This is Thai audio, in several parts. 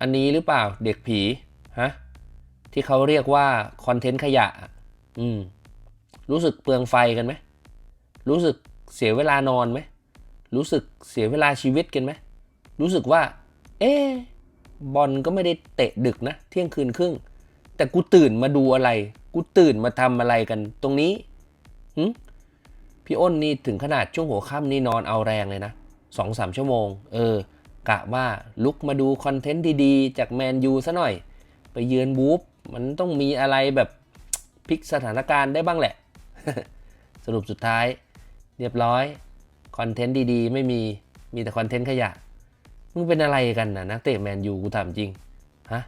อันนี้หรือเปล่าเด็กผีฮะที่เขาเรียกว่าคอนเทนต์ขยะ อืม รู้สึกเปลืองไฟกันไหมรู้สึกเสียเวลานอนไหมรู้สึกเสียเวลาชีวิตกันไหมรู้สึกว่า เอ๊บอลก็ไม่ได้เตะดึกนะ เที่ยงคืนครึ่ง แต่กูตื่นมาดูอะไร กูตื่นมาทำอะไรกันตรงนี้หึพี่อ้นนี่ถึงขนาดช่วงหัวค่ำนี่นอนเอาแรงเลยนะสองสามชั่วโมง เออ กะว่าลุกมาดูคอนเทนต์ดีๆ จากแมนยูซะหน่อย ไปเยือนบูฟมันต้องมีอะไรแบบพลิกสถานการณ์ได้บ้างแหละ สรุปสุดท้าย เรียบร้อยคอนเทนต์ดีๆ ไม่มีมีแต่คอนเทนต์ขยะมึงเป็นอะไรกันนะนักเตะแมนยูกูถามจริงฮะ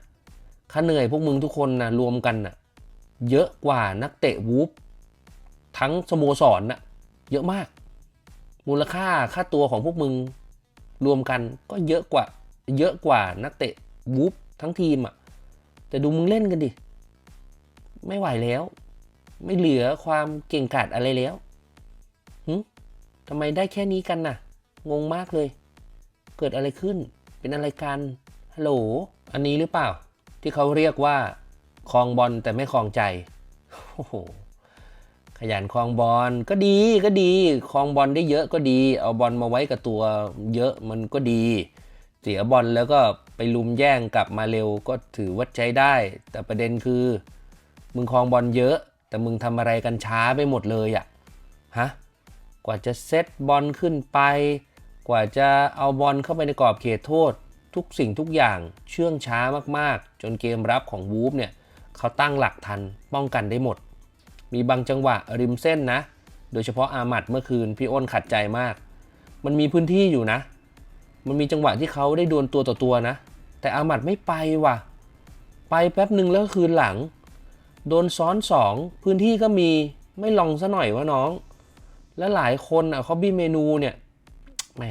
ค่าเหนื่อยพวกมึงทุกคนนะรวมกันนะเยอะกว่านักเตะวูฟทั้งสโมสรนะเยอะมาก มูลค่าค่าตัวของพวกมึง รวมกันก็เยอะกว่า เยอะกว่านักเตะวูฟทั้งทีมอะ แต่ดูมึงเล่นกันดิ ไม่ไหวแล้ว ไม่เหลือความเก่งกาจอะไรแล้วหึทำไมได้แค่นี้กันน่ะ งงมากเลย เกิดอะไรขึ้น เป็นอะไรกัน ฮัลโหล อันนี้หรือเปล่า ที่เขาเรียกว่าคลองบอลแต่ไม่คลองใจ โอ้โห ขยันคลองบอลก็ดีก็ดีคลองบอลได้เยอะก็ดี เอาบอลมาไว้กับตัวเยอะมันก็ดี เสียบอลแล้วก็ไปลุมแย่งกลับมาเร็วก็ถือว่าใช้ได้ แต่ประเด็นคือ มึงคลองบอลเยอะ แต่มึงทำอะไรกันช้าไปหมดเลยอะฮะกว่าจะเซตบอลขึ้นไป กว่าจะเอาบอลเข้าไปในกรอบเขตโทษ ทุกสิ่งทุกอย่างเชื่องช้ามากๆ จนเกมรับของวูฟเนี่ยเขาตั้งหลักทันป้องกันได้หมด มีบางจังหวะริมเส้นนะ โดยเฉพาะอามัดเมื่อคืนพี่อ้นขัดใจมาก มันมีพื้นที่อยู่นะ มันมีจังหวะที่เขาได้ดวลตัวต่อตัวนะ แต่อามัดไม่ไปว่ะ ไปแป๊บหนึ่งแล้วก็คืนหลัง โดนซ้อนสองพื้นที่ก็มีไม่ลองซะหน่อยวะน้อง และหลายคนอะเขาบี้เมนูเนี่ยแหม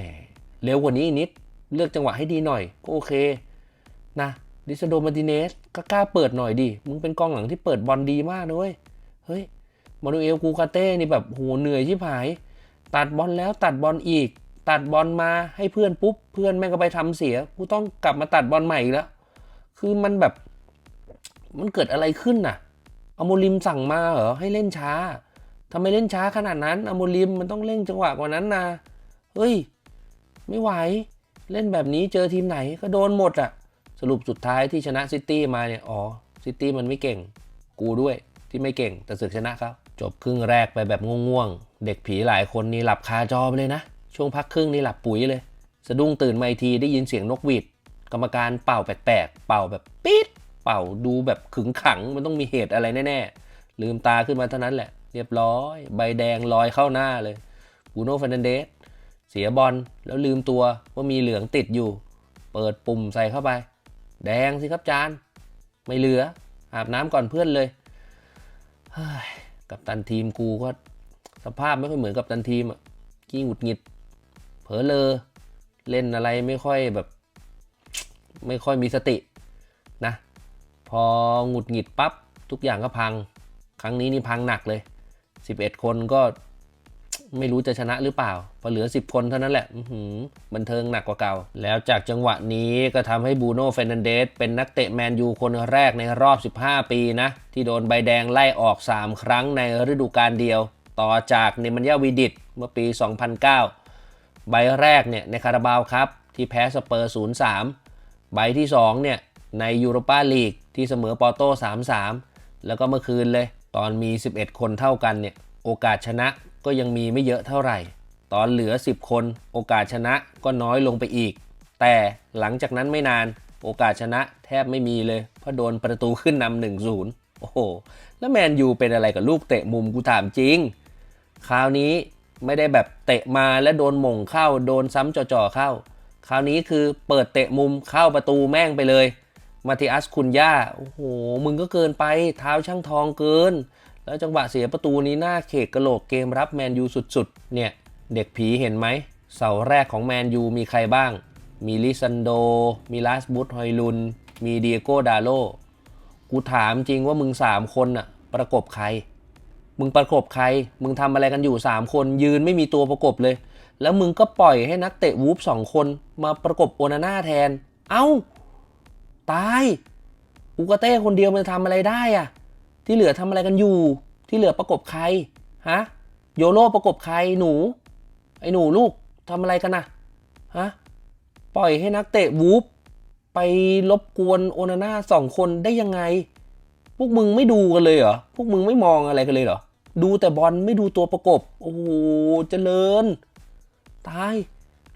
เร็วกว่านี้อีกนิดเลือกจังหวะให้ดีหน่อยก็โอเคนะดิสโดมาติเนสก็กล้าเปิดหน่อยดิ มึงเป็นกองหลังที่เปิดบอลดีมากนะเว้ย เฮ้ย มานูเอลกูคาเต้นี่แบบโหเหนื่อยชิบหาย ตัดบอลแล้วตัดบอลอีก ตัดบอลมาให้เพื่อนปุ๊บ เพื่อนแม่งก็ไปทำเสีย กูต้องกลับมาตัดบอลใหม่อีกแล้ว คือมันแบบ มันเกิดอะไรขึ้นน่ะอโมลิมสั่งมาเหรอให้เล่นช้าทำไมเล่นช้าขนาดนั้นอโมลิมมันต้องเร่งจังหวะกว่านั้นนะเฮ้ย ไม่ไหว เล่นแบบนี้เจอทีมไหนก็โดนหมดอะสรุปสุดท้ายที่ชนะซิตี้มาเนี่ย อ๋อ ซิตี้มันไม่เก่ง กูด้วยที่ไม่เก่งแต่ศึกชนะเขา จบครึ่งแรกไปแบบง่วงๆ เด็กผีหลายคนนี่หลับคาจอไปเลยนะ ช่วงพักครึ่งนี่หลับปุ๋ยเลย สะดุ้งตื่นมาทีได้ยินเสียงนกหวีด กรรมการเป่าแปลกๆ เป่าแบบปี๊ดเป่าดูแบบขึงขัง มันต้องมีเหตุอะไรแน่ๆ ลืมตาขึ้นมาเท่านั้นแหละ เรียบร้อย ใบแดงลอยเข้าหน้าเลยบูโน่เฟรนันเดสเสียบอลแล้วลืมตัวว่ามีเหลืองติดอยู่ เปิดปุ่มใส่เข้าไป แดงสิครับจาน ไม่เหลืออาบน้ำก่อนเพื่อนเลยเฮ้ย กับตันทีมกูก็สภาพไม่ค่อยเหมือนกับตันทีมอะกี้หงุดหงิด เผลอเลอเล่นอะไรไม่ค่อยแบบ ไม่ค่อยมีสตินะ พอหงุดหงิดปั๊บทุกอย่างก็พัง ครั้งนี้นี่พังหนักเลย 11 คนก็ ไม่รู้จะชนะหรือเปล่าพอเหลือ 10 คนเท่านั้นแหละหบันเทิงหนักกว่าเก่า แล้วจากจังหวะนี้ก็ทำให้บูโน่เฟรนันเดสเป็นนักเตะแมนยูคนแรกในรอบ 15 ปีนะ ที่โดนใบแดงไล่ออก 3 ครั้งในฤดูกาลเดียว ต่อจากเนมันยาวิดิตเมื่อปี 2009 ใบแรกเนี่ยในคาราบาวครับที่แพ้สเปอร์0-3 ใบที่2เนี่ยในยูโรปาลีกที่เสมอปอร์โต้3-3 แล้วก็เมื่อคืนเลย ตอนมี 11 คนเท่ากันเนี่ยโอกาสชนะ ก็ยังมีไม่เยอะเท่าไหร่ ตอนเหลือ 10 คนโอกาสชนะก็น้อยลงไปอีก แต่หลังจากนั้นไม่นานโอกาสชนะแทบไม่มีเลยเพราะโดนประตูขึ้นนำหนึ่งศูนย์โอ้โห แล้วแมนยูเป็นอะไรกับลูกเตะมุมกูถามจริง คราวนี้ไม่ได้แบบเตะมาแล้วโดนหม่งเข้าโดนซ้ำจ่อๆเข้า คราวนี้คือเปิดเตะมุมเข้าประตูแม่งไปเลย มาติอัสคุนย่า โอ้โห มึงก็เกินไปเท้าช่างทองเกิน แล้วจังหวะเสียประตูนี้หน้าเขกกระโหลกเกมรับแมนยูสุดๆ เนี่ย เด็กผีเห็นไหม เสาแรกของแมนยูมีใครบ้าง มีลิซันโด มีลาสบุตฮอยลุน มีเดียโกดาโล กูถามจริงว่ามึงสามคนอะประกบใคร มึงประกบใคร มึงทำอะไรกันอยู่ 3 คนยืนไม่มีตัวประกบเลย แล้วมึงก็ปล่อยให้นักเตะวูฟสองคนมาประกบโอนาน่าแทน เอ้า ตายอูกาเต้คนเดียวมันทำอะไรได้อะ ที่เหลือทำอะไรกันอยู่ ที่เหลือประกบใครฮะโยโร่ประกบใครหนู ไอ้หนูลูกทำอะไรกันนะฮะปล่อยให้นักเตะวูฟไปรบกวนโอนาน่าสองคนได้ยังไง พวกมึงไม่ดูกันเลยเหรอพวกมึงไม่มองอะไรกันเลยเหรอดูแต่บอลไม่ดูตัวประกบ โอ้โหเจริญ ตาย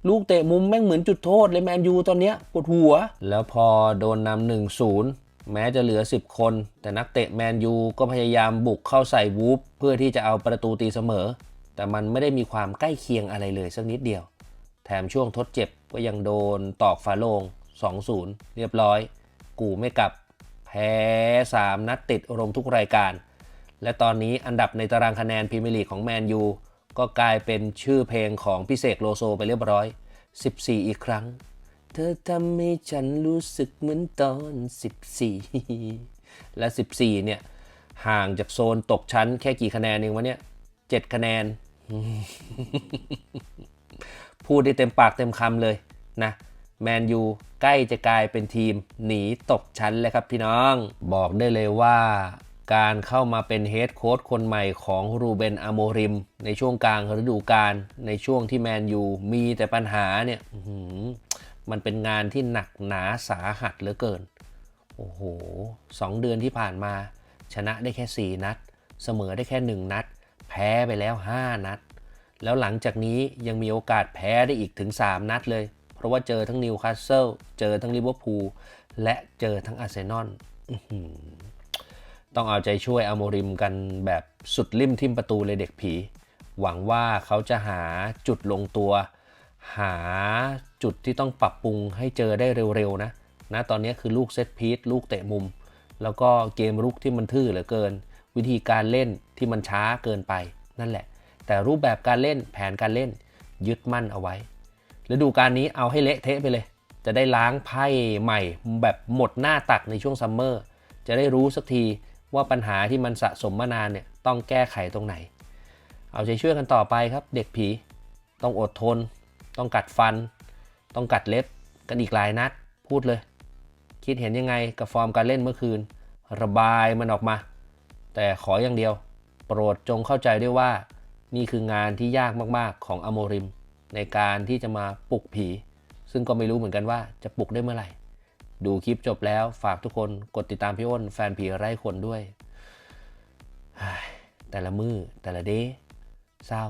ลูกเตะมุมแม่งเหมือนจุดโทษเลยแมนยูตอนเนี้ยปวดหัว แล้วพอโดนนำหนึ่งศูนย์ แม้จะเหลือ 10 คน แต่นักเตะแมนยูก็พยายามบุกเข้าใส่วูฟเพื่อที่จะเอาประตูตีเสมอ แต่มันไม่ได้มีความใกล้เคียงอะไรเลยสักนิดเดียว แถมช่วงทดเจ็บก็ยังโดนตอกฝาโลง 2-0 เรียบร้อย กูไม่กลับ แพ้ 3 นัดติดรวมทุกรายการ และตอนนี้อันดับในตารางคะแนนพรีเมียร์ลีกของแมนยูก็กลายเป็นชื่อเพลงของพิเศษโลโซไปเรียบร้อย 14 อีกครั้ง เธอทำให้ฉันรู้สึกเหมือนตอน 14 และ 14 เนี่ย ห่างจากโซนตกชั้นแค่กี่คะแนนเองวะเนี่ย7คะแนน พูดได้เต็มปากเต็มคำเลยนะแมนยูใกล้จะกลายเป็นทีมหนีตกชั้นเลยครับพี่น้อง บอกได้เลยว่าการเข้ามาเป็นเฮดโค้ชคนใหม่ของรูเบนอโมริม ในช่วงกลางฤดูกาลในช่วงที่แมนยูมีแต่ปัญหาเนี่ย มันเป็นงานที่หนักหนาสาหัสเหลือเกิน โอ้โหสองเดือนที่ผ่านมา ชนะได้แค่ 4 นัด เสมอได้แค่ 1 นัด แพ้ไปแล้ว 5 นัด แล้วหลังจากนี้ยังมีโอกาสแพ้ได้อีกถึง 3 นัดเลย เพราะว่าเจอทั้งนิวคาสเซิล เจอทั้งลิเวอร์พูล และเจอทั้งอาร์เซนอลต้องเอาใจช่วยอโมริมกันแบบสุดริมทิมประตูเลยเด็กผี หวังว่าเขาจะหาจุดลงตัว หาจุดที่ต้องปรับปรุงให้เจอได้เร็วๆนะนะตอนนี้คือลูกเซตพีซลูกเตะมุม แล้วก็เกมรุกที่มันทื่อเหลือเกิน วิธีการเล่นที่มันช้าเกินไปนั่นแหละ แต่รูปแบบการเล่นแผนการเล่นยึดมั่นเอาไว้ฤดูการนี้เอาให้เละเทะไปเลย จะได้ล้างไพ่ใหม่ แบบหมดหน้าตักในช่วงซัมเมอร์จะได้รู้สักทีว่าปัญหาที่มันสะสมมานานเนี่ยต้องแก้ไขตรงไหน เอาใจช่วยกันต่อไปครับ เด็กผีต้องอดทน ต้องกัดฟัน ต้องกัดเล็บ กันอีกหลายนัด พูดเลย คิดเห็นยังไงกับฟอร์มการเล่นเมื่อคืน ระบายมันออกมา แต่ขออย่างเดียว โปรดจงเข้าใจด้วยว่า นี่คืองานที่ยากมากๆของอโมริม ในการที่จะมาปลุกผี ซึ่งก็ไม่รู้เหมือนกันว่าจะปลุกได้เมื่อไหร่ ดูคลิปจบแล้วฝากทุกคนกดติดตามพี่อ้นแฟนผีไร้คนด้วย แต่ละมือแต่ละเดเศร้า